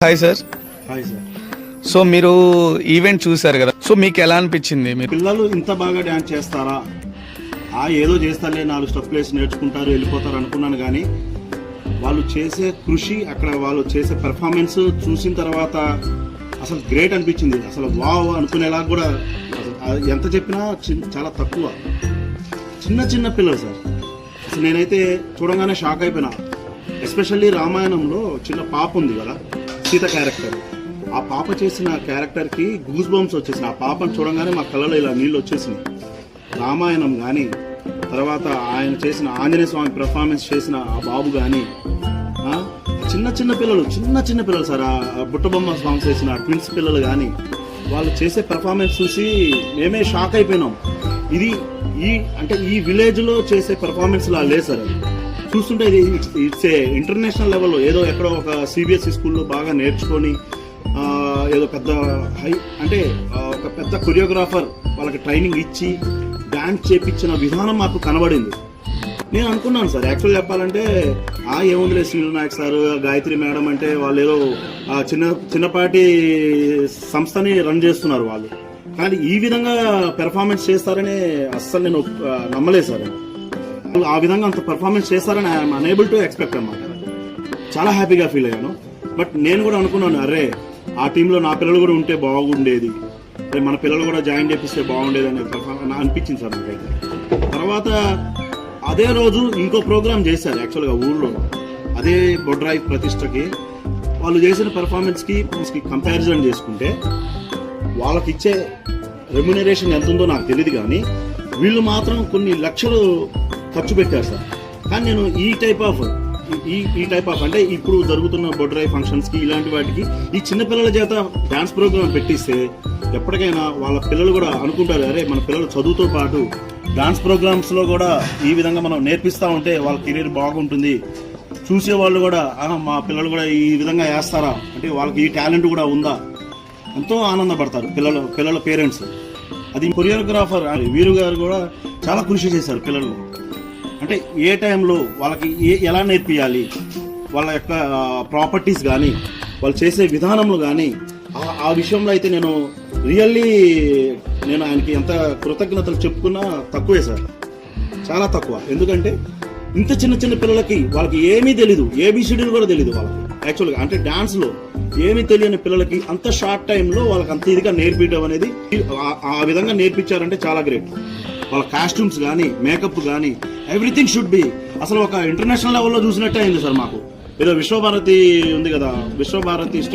Hi sir hi sir so మీరు event చూసారు కదా. సో మీకు ఎలా అనిపించింది మీరు? పిల్లలు ఇంత బాగా డ్యాన్స్ చేస్తారా? ఆ ఏదో చేస్తారులే నాలుగు స్టెప్ వేసి నేర్చుకుంటారు వెళ్ళిపోతారు అనుకున్నాను కానీ వాళ్ళు చేసే కృషి అక్కడ వాళ్ళు చేసే పెర్ఫార్మెన్స్ చూసిన తర్వాత అసలు గ్రేట్ అనిపించింది. అసలు వావ్ అనుకునేలా కూడా ఎంత చెప్పినా చాలా తక్కువ. చిన్న చిన్న పిల్లలు సార్. అసలు నేనైతే చూడంగానే షాక్ అయిపోయినా. ఎస్పెషల్లీ రామాయణంలో చిన్న పాప ఉంది కదా. సీత క్యారెక్టర్ ఆ పాప చేసిన క్యారెక్టర్కి గూస్ బంప్స్ వచ్చేసిన ఆ పాపను చూడంగానే మా కళ్ళలో ఇలా నీళ్ళు వచ్చేసినాయి. రామాయణం కానీ తర్వాత ఆయన చేసిన ఆంజనేయ స్వామి పెర్ఫార్మెన్స్ చేసిన ఆ బాబు కానీ చిన్న చిన్న పిల్లలు చిన్న చిన్న పిల్లలు సార్. ఆ బుట్టబొమ్మ సాంగ్స్ చేసిన ట్విన్స్ పిల్లలు కానీ వాళ్ళు చేసే పెర్ఫార్మెన్స్ చూసి మేమే షాక్ అయిపోయినాం. ఇది ఈ అంటే ఈ విలేజ్లో చేసే పెర్ఫార్మెన్స్ లా లేదు సార్ అది. చూస్తుంటే ఇది ఇట్స్ ఏ ఇంటర్నేషనల్ లెవెల్లో ఏదో ఎక్కడో ఒక సిబిఎస్ఈ స్కూల్లో బాగా నేర్చుకొని ఏదో పెద్ద హై అంటే ఒక పెద్ద కొరియోగ్రాఫర్ వాళ్ళకి ట్రైనింగ్ ఇచ్చి డ్యాన్స్ చేపించిన విధానం మాకు కనబడింది. నేను అనుకున్నాను సార్ యాక్చువల్ చెప్పాలంటే ఆ ఏముందిలే శ్రీను నాయక్ సార్ గాయత్రి మేడం అంటే వాళ్ళు ఏదో చిన్న చిన్నపాటి సంస్థని రన్ చేస్తున్నారు వాళ్ళు. కానీ ఈ విధంగా పెర్ఫార్మెన్స్ చేస్తారని అస్సలు నేను నమ్మలేదు సార్ ఆ విధంగా అంత పర్ఫార్మెన్స్ చేస్తారని ఐఎమ్ అనేబుల్ టు ఎక్స్పెక్ట్ అన్నమాట చాలా హ్యాపీగా ఫీల్ అయ్యాను. బట్ నేను కూడా అనుకున్నాను అరే ఆ టీంలో నా పిల్లలు కూడా ఉంటే బాగుండేది. అరే మన పిల్లలు కూడా జాయిన్ చేపిస్తే బాగుండేది అనే నా అనిపించింది సార్ నాకైతే. తర్వాత అదే రోజు ఇంకో ప్రోగ్రామ్ చేశారు యాక్చువల్గా ఊళ్ళో అదే బొడ్రాయి ప్రతిష్టకి. వాళ్ళు చేసిన పెర్ఫార్మెన్స్కి కంపారిజన్ చేసుకుంటే వాళ్ళకి ఇచ్చే రెమ్యునరేషన్ ఎంత ఉందో నాకు తెలియదు కానీ వీళ్ళు మాత్రం కొన్ని లక్షలు ఖర్చు పెట్టారు సార్ కానీ నేను ఈ టైప్ ఆఫ్ ఈ ఈ టైప్ ఆఫ్ అంటే ఇప్పుడు జరుగుతున్న బొడ్రాయి ఫంక్షన్స్కి ఇలాంటి వాటికి ఈ చిన్న పిల్లల చేత డ్యాన్స్ ప్రోగ్రామ్ పెట్టిస్తే ఎప్పటికైనా వాళ్ళ పిల్లలు కూడా అనుకుంటారు అరే మన పిల్లలు చదువుతో పాటు డాన్స్ ప్రోగ్రామ్స్లో కూడా ఈ విధంగా మనం నేర్పిస్తా ఉంటే వాళ్ళ కెరీర్ బాగుంటుంది. చూసే వాళ్ళు కూడా మా పిల్లలు కూడా ఈ విధంగా వేస్తారా? అంటే వాళ్ళకి ఈ టాలెంట్ కూడా ఉందా? ఎంతో ఆనందపడతారు పిల్లలు పిల్లల పేరెంట్స్ అది కొరియోగ్రాఫర్ వీరు గారు కూడా చాలా కృషి చేశారు పిల్లలు. అంటే ఏ టైంలో వాళ్ళకి ఏ ఎలా నేర్పియాలి? వాళ్ళ యొక్క ప్రాపర్టీస్ కానీ వాళ్ళు చేసే విధానంలో కానీ ఆ- విషయంలో అయితే నేను రియల్లీ నేను ఆయనకి ఎంత కృతజ్ఞతలు చెప్పుకున్నా తక్కువే సార్. చాలా తక్కువ. ఎందుకంటే ఇంత చిన్న చిన్న పిల్లలకి వాళ్ళకి ఏమీ తెలీదు. ఏబిసిడీలు కూడా తెలీదు వాళ్ళకి. యాక్చువల్గా అంటే డ్యాన్స్లో ఏమీ తెలియని పిల్లలకి అంత షార్ట్ టైంలో వాళ్ళకి అంత ఇదిగా నేర్పించడం అనేది ఆ విధంగా నేర్పించారంటే చాలా గ్రేట్ వాళ్ళ కాస్ట్యూమ్స్ కానీ మేకప్ కానీ ఎవ్రీథింగ్ షుడ్ బి అసలు ఒక ఇంటర్నేషనల్ లెవెల్లో చూసినట్టే అయింది సార్ మాకు. ఏదో విశ్వభారతి ఉంది కదా విశ్వభారతి